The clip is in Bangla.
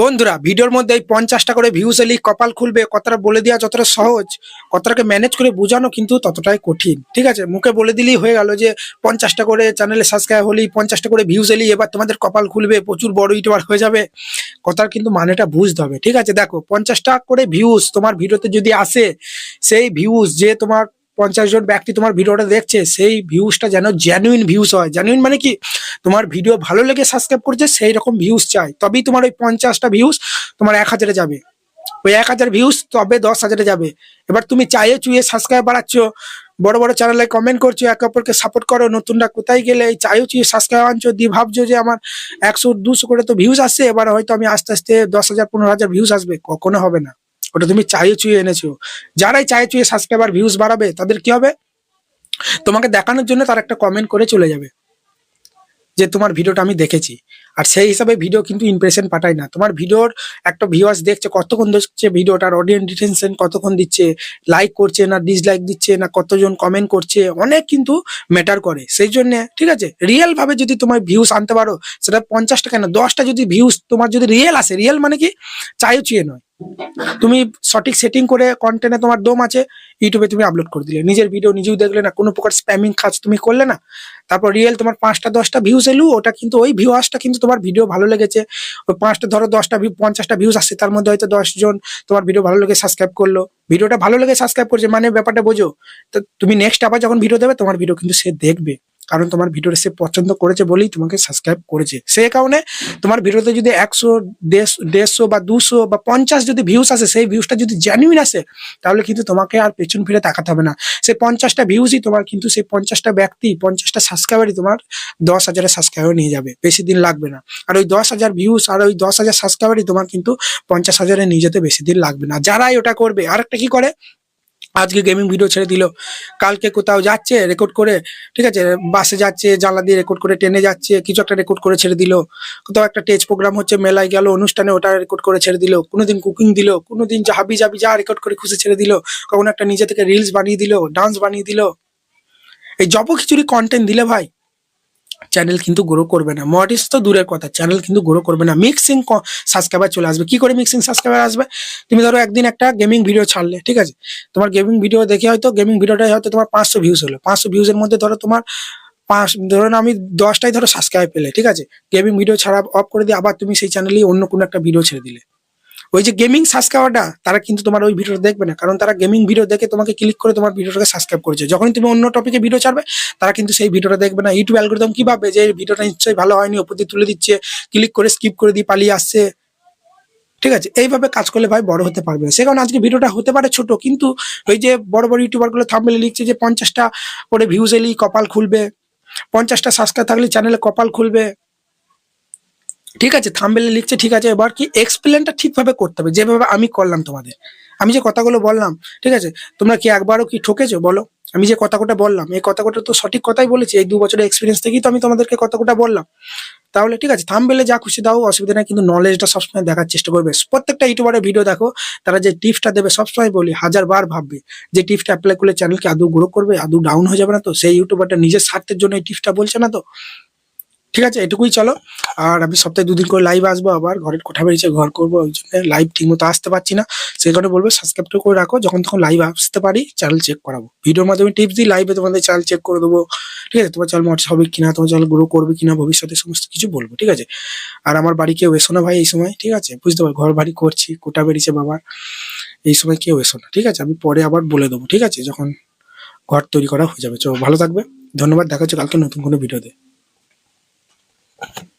বন্ধুরা, ভিডিওর মধ্যে এই পঞ্চাশটা করে ভিউজ এলি, কপাল খুলবে, কথাটা বলে দেওয়া যতটা সহজ, কথাটাকে ম্যানেজ করে বোঝানো কিন্তু ততটাই কঠিন। ঠিক আছে? মুখে বলে দিলেই হয়ে গেল যে পঞ্চাশটা করে চ্যানেলে সাবস্ক্রাইব হলি, পঞ্চাশটা করে ভিউজ এলি, এবার তোমাদের কপাল খুলবে, প্রচুর বড় ইউটিউবার হয়ে যাবে। কথার কিন্তু মানেটা বুঝতে হবে। ঠিক আছে? দেখো, পঞ্চাশটা করে ভিউজ তোমার ভিডিওতে যদি আসে, সেই ভিউজ যে তোমার পঞ্চাশ জন ব্যক্তি তোমার ভিডিওটা দেখছে, সেই ভিউজটা যেন জেনুইন ভিউজ হয়। জেনুইন মানে কি? তোমার ভিডিও ভালো লেগে সাবস্ক্রাইব করছে সেই রকম ভিউজ চাই তবেই তোমার ওই পঞ্চাশটা ভিউজ তোমার এক হাজারে যাবে। ওই এক হাজার ভিউজ তবে দশ হাজারে যাবে। এবার তুমি চাইয়ে চুয়ে সাবস্ক্রাইব বাড়াচ্ছ। বড় বড় চ্যানেলে কমেন্ট করছ, একে অপরকে সাপোর্ট করো, নতুনরা কোথায় গেলে এই চাইও চুয়ে সাবস্ক্রাইব আনছো, দিয়ে ভাবছ যে আমার একশো দুশো করে তো ভিউজ আসছে, এবার হয়তো আমি আস্তে আস্তে দশ হাজার, পনেরো হাজার ভিউজ আসবে, কখনো হবে না। ওটা তুমি চাইয়ে চুয়ে এনেছো। যারাই চাইয়ে চুয়ে সাবস্ক্রাইবার ভিউজ বাড়াবে, তাদের কি হবে? তোমাকে দেখানোর জন্য তার একটা কমেন্ট করে চলে যাবে। যে তোমার ভিডিওটা আমি দেখেছি। আর সেই হিসাবে ভিডিও কিন্তু ইমপ্রেশন পাঠায় না। তোমার ভিডিওর একটা ভিউয়ার্স দেখছে, কতক্ষণ দেখছে ভিডিওটার অডিয়েন্স ডিটেনশন কতক্ষণ দিচ্ছে লাইক করছে না ডিসলাইক দিচ্ছে না, কতজন কমেন্ট করছে, অনেক কিন্তু ম্যাটার করে। সেই জন্য, ঠিক আছে? রিয়েলভাবে যদি তোমার ভিউস আনতে পারো, সেটা পঞ্চাশটা কেন? দশটা যদি ভিউস তোমার যদি রিয়েল আসে রিয়েল মানে কি? চাইও চুয়ে নয়। তুমি সঠিক সেটিং করে কন্টেন্টে তোমার দম আছে ইউটিউবে তুমি আপলোড করে দিলে। নিজের ভিডিও নিজেও দেখলে না, কোনো প্রকার স্প্যামিং কাজ তুমি করলে না, তারপর রিয়েল তোমার পাঁচটা, দশটা ভিউজ এলু, ওটা কিন্তু ওই ভিউয়ার্সটা কিন্তু তোমার ভিডিও ভালো লেগেছে। ওই পাঁচটা, ধরো দশটা ভিউ পঞ্চাশটা ভিউজ আসছে, তার মধ্যে হয়তো দশ জন তোমার ভিডিও ভালো লেগে সাবস্ক্রাইব করল। ভিডিওটা ভালো লেগে সাবস্ক্রাইব করছে মানে ব্যাপারটা বোঝো। তো তুমি নেক্সট আবার যখন ভিডিও দেবে, তোমার ভিডিও কিন্তু সে দেখবে। কারণ তোমার ভিডিওটা সে পছন্দ করেছে বলেই তোমাকে সাবস্ক্রাইব করেছে। সেই কারণে তোমার ভিডিওতে যদি একশো দেড়- দেড়শো বা দুশো বা পঞ্চাশ যদি ভিউস আসে, সেই ভিউসটা যদি জেনুইন আসে, তাহলে কিন্তু তোমাকে আর পেছন ফিরে তাকাতে হবে না। সেই পঞ্চাশটা ভিউজই তোমার কিন্তু সেই পঞ্চাশটা ব্যক্তি, পঞ্চাশটা সাবস্ক্রাইবারই তোমার দশ হাজারের সাবস্ক্রাইবার নিয়ে যাবে। বেশি দিন লাগবে না। আর ওই দশ হাজার ভিউস আর ওই দশ হাজার সাবস্ক্রাইবারই তোমার কিন্তু পঞ্চাশ হাজারে নিয়ে যেতে বেশি দিন লাগবে না। যারাই ওটা করবে আর একটা কি করে? আজকে গেমিং ভিডিও ছেড়ে দিল। কালকে কোথাও যাচ্ছে রেকর্ড করে, ঠিক আছে বাসে যাচ্ছে, জানলা দিয়ে রেকর্ড করে ট্রেনে যাচ্ছে, কিছু একটা রেকর্ড করে ছেড়ে দিল। কোথাও একটা টেজ প্রোগ্রাম হচ্ছে, মেলায় গেল, অনুষ্ঠানে ওটা রেকর্ড করে ছেড়ে দিল। কোনোদিন কুকিং দিল, কোনোদিন হাবি যাবি যা রেকর্ড করে খুশি ছেড়ে দিল। কখনো একটা নিজে থেকে রিলস বানিয়ে দিল ডান্স বানিয়ে দিল। এই জব খিচুড়ি কন্টেন্ট দিলে ভাই। চ্যানেল কিন্তু গ্রো করবে না। মডিস তো দূরের কথা চ্যানেল কিন্তু গ্রো করবে না। মিক্সিং সাবস্ক্রাইবার চলে আসবে। কি করে মিক্সিং সাবস্ক্রাইবার আসবে? তুমি ধরো একদিন একটা গেমিং ভিডিও ছাড়লে, ঠিক আছে? তোমার গেমিং ভিডিও দেখে হয়তো গেমিং ভিডিওটাই হয়তো তোমার পাঁচশো ভিউজ হলো। পাঁচশো ভিউজের মধ্যে ধরো তোমার পাঁচ ধরো না আমি দশটাই ধরো সাবস্ক্রাইব পেলে, ঠিক আছে? গেমিং ভিডিও ছাড়া অফ করে দিয়ে আবার তুমি সেই চ্যানেলেই অন্য কোনো একটা ভিডিও ছেড়ে দিলে। ওই যে গেমিং সাবস্ক্রাইবারটা তারা কিন্তু তোমার ওই ভিডিওটা দেখবে না। কারণ তারা গেমিং ভিডিও দেখে তোমাকে ক্লিক করে তোমার ভিডিওটাকে সাবস্ক্রাইব করেছে। যখন তুমি অন্য টপিকে ভিডিও ছাড়বে, তারা কিন্তু সেই ভিডিওটা দেখবে না। ইউটিউব অ্যালগোরিদম কি ভাবে যে ভিডিওটা নিশ্চয়ই ভালো হয়নি, ওপর দিয়ে তুলে দিচ্ছে ক্লিক করে স্কিপ করে দিয়ে পালিয়ে আসছে। ঠিক আছে? এইভাবে কাজ করলে ভাই বড় হতে পারবে সে কারণে আজকে ভিডিওটা হতে পারে ছোট, কিন্তু ওই যে বড় বড় ইউটিউবারগুলো থামবেলে লিখছে যে পঞ্চাশটা করে ভিউজ এলি কপাল খুলবে। পঞ্চাশটা সাবস্ক্রাইব থাকলে চ্যানেলে কপাল খুলবে। ঠিক আছে থামবেলে লিখছে, ঠিক আছে, এবার কি এক্সপ্লেনটা ঠিকভাবে করতে হবে, যেভাবে আমি করলাম তোমাদের। আমি যে কথাগুলো বললাম, ঠিক আছে, তোমরা কি একবারও কি ঠকেছো? বলো। আমি যে কথা কটা বললাম, এই কথা কটা তো সঠিক কথাই বলেছি, এই দু বছরের এক্সপিরিয়েন্স থেকেই তো আমি তোমাদেরকে কথা কটা বললাম। তাহলে ঠিক আছে থামবেলে যা খুশি দাও, অসুবিধা নেই, কিন্তু নলেজটা সবসময় দেখার চেষ্টা করবে। প্রত্যেকটা ইউটিউবারের ভিডিও দেখো, তারা যে টিপসটা দেবে, সবসময় বলি হাজার বার ভাববে, যে টিপসটা অ্যাপ্লাই করলে চ্যানেলকে আদৌ গ্রো করবে, আদৌ ডাউন হয়ে যাবে না তো? সেই ইউটিউবারটা নিজের স্বার্থের জন্য এই টিপসটা বলছে না তো? ঠিক আছে, এটুকুই চলো। আর আমি সপ্তাহে দুদিন করে লাইভ আসব আবার, ঘরের কোঠা বেরিয়েছে, ঘর করব, ওই জন্য লাইভ ঠিক মতো আসতে পারছি না। সেই কারণে বলব সাবস্ক্রাইব করে রাখো, যখন তখন লাইভ আসতে পারি চ্যানেল চেক করাবো। ভিডিওর মাধ্যমে টিপস দিই লাইভে তোমাদের চ্যানেল চেক করে দেবো। ঠিক আছে, তোমার চ্যানেল মর্চ হবে কিনা, তোমার চ্যানেল গ্রো করবে কিনা, ভবিষ্যতে সমস্ত কিছু বলব, ঠিক আছে? আর আমার বাড়ি কেউ এসো না ভাই এই সময়, ঠিক আছে? বুঝতে পারো, ঘর বাড়ি করছি কোটা বেরিয়েছে বাবার, এই সময় কেউ এসো না, ঠিক আছে? আমি পরে আবার বলে দেবো, ঠিক আছে? যখন ঘর তৈরি করা হয়ে যাবে। চলো, ভালো থাকবে। ধন্যবাদ, দেখা হচ্ছে কালকে নতুন কোনো ভিডিওতে Thank you.